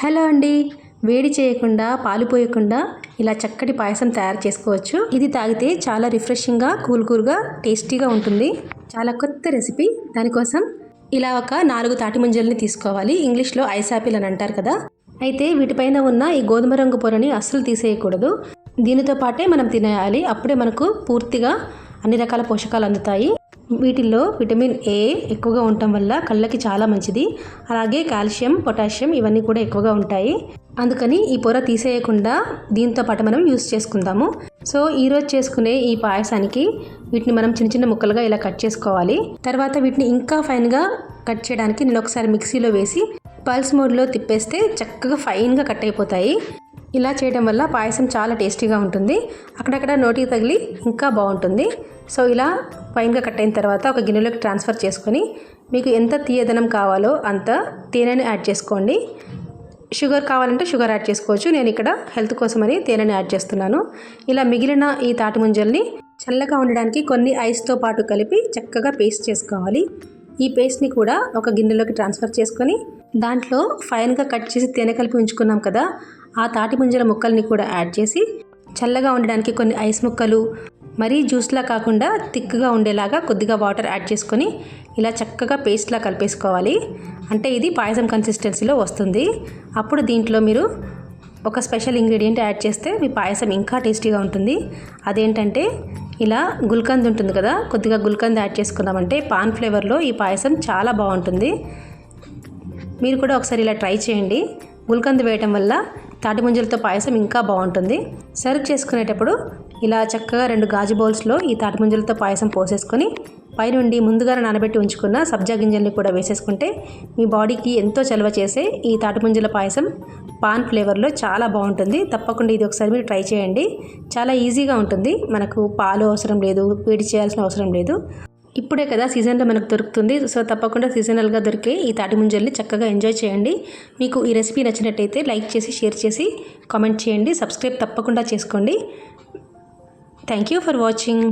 Hello అండి. వేడి చేయకుండా పాలు పోయకుండా ఇలా చక్కటి పాయసం తయారు చేసుకోవచ్చు. ఇది తాగితే చాలా రిఫ్రెషింగ్గా కూల్ కూల్గా టేస్టీగా ఉంటుంది. చాలా కొత్త రెసిపీ. దానికోసం ఇలా ఒక నాలుగు తాటి ముంజల్ని తీసుకోవాలి. ఇంగ్లీష్లో ఐస్ యాపిల్ అని అంటారు కదా. అయితే వీటిపైన ఉన్న ఈ గోధుమ రంగు పొరని అస్సలు తీసేయకూడదు. దీనితో పాటే మనం తినేయాలి. అప్పుడే మనకు పూర్తిగా అన్ని రకాల పోషకాలు అందుతాయి. వీటిల్లో విటమిన్ ఏ ఎక్కువగా ఉండటం వల్ల కళ్ళకి చాలా మంచిది. అలాగే కాల్షియం పొటాషియం ఇవన్నీ కూడా ఎక్కువగా ఉంటాయి. అందుకని ఈ పొర తీసేయకుండా దీంతో పాటు మనం యూస్ చేసుకుందాము. సో ఈరోజు చేసుకునే ఈ పాయసానికి వీటిని మనం చిన్న చిన్న ముక్కలుగా ఇలా కట్ చేసుకోవాలి. తర్వాత వీటిని ఇంకా ఫైన్గా కట్ చేయడానికి నేను ఒకసారి మిక్సీలో వేసి పల్స్ మోడ్లో తిప్పేస్తే చక్కగా ఫైన్గా కట్ అయిపోతాయి. ఇలా చేయడం వల్ల పాయసం చాలా టేస్టీగా ఉంటుంది. అక్కడక్కడ నోటికి తగిలి ఇంకా బాగుంటుంది. సో ఇలా ఫైన్గా కట్ అయిన తర్వాత ఒక గిన్నెలోకి ట్రాన్స్ఫర్ చేసుకొని మీకు ఎంత తీయదనం కావాలో అంత తేనెను యాడ్ చేసుకోండి. షుగర్ కావాలంటే షుగర్ యాడ్ చేసుకోవచ్చు. నేను ఇక్కడ హెల్త్ కోసమని తేనెను యాడ్ చేస్తున్నాను. ఇలా మిగిలిన ఈ తాటి ముంజల్ని చల్లగా ఉండడానికి కొన్ని ఐస్తో పాటు కలిపి చక్కగా పేస్ట్ చేసుకోవాలి. ఈ పేస్ట్ని కూడా ఒక గిన్నెలోకి ట్రాన్స్ఫర్ చేసుకొని దాంట్లో ఫైన్గా కట్ చేసి తేనె కలిపి ఉంచుకున్నాం కదా ఆ తాటి ముంజల ముక్కల్ని కూడా యాడ్ చేసి చల్లగా ఉండడానికి కొన్ని ఐస్ ముక్కలు మరీ జ్యూస్లా కాకుండా థిక్గా ఉండేలాగా కొద్దిగా వాటర్ యాడ్ చేసుకొని ఇలా చక్కగా పేస్ట్లా కలిపేసుకోవాలి. అంటే ఇది పాయసం కన్సిస్టెన్సీలో వస్తుంది. అప్పుడు దీంట్లో మీరు ఒక స్పెషల్ ఇంగ్రీడియంట్ యాడ్ చేస్తే మీ పాయసం ఇంకా టేస్టీగా ఉంటుంది. అదేంటంటే ఇలా గుల్కంద్ ఉంటుంది కదా కొద్దిగా గుల్కంద్ యాడ్ చేసుకున్నామంటే పాన్ ఫ్లేవర్లో ఈ పాయసం చాలా బాగుంటుంది. మీరు కూడా ఒకసారి ఇలా ట్రై చేయండి. గుల్కంద్ వేయటం వల్ల తాటి ముంజలతో పాయసం ఇంకా బాగుంటుంది. సర్వ్ చేసుకునేటప్పుడు ఇలా చక్కగా రెండు గాజు బౌల్స్లో ఈ తాటి ముంజలతో పాయసం పోసేసుకొని పైనుండి ముందుగా నానబెట్టి ఉంచుకున్న సబ్జా గింజల్ని కూడా వేసేసుకుంటే మీ బాడీకి ఎంతో చలవ చేసే ఈ తాటిపుంజల పాయసం పాన్ ఫ్లేవర్లో చాలా బాగుంటుంది. తప్పకుండా ఇది ఒకసారి మీరు ట్రై చేయండి. చాలా ఈజీగా ఉంటుంది. మనకు పాలు అవసరం లేదు వేడి చేయాల్సిన అవసరం లేదు. ఇప్పుడే కదా సీజన్లో మనకు దొరుకుతుంది. సో తప్పకుండా సీజనల్గా దొరికే ఈ తాటి ముంజల్ని చక్కగా ఎంజాయ్ చేయండి. మీకు ఈ రెసిపీ నచ్చినట్టయితే లైక్ చేసి షేర్ చేసి కామెంట్ చేయండి. సబ్స్క్రైబ్ తప్పకుండా చేసుకోండి. Thank you for watching.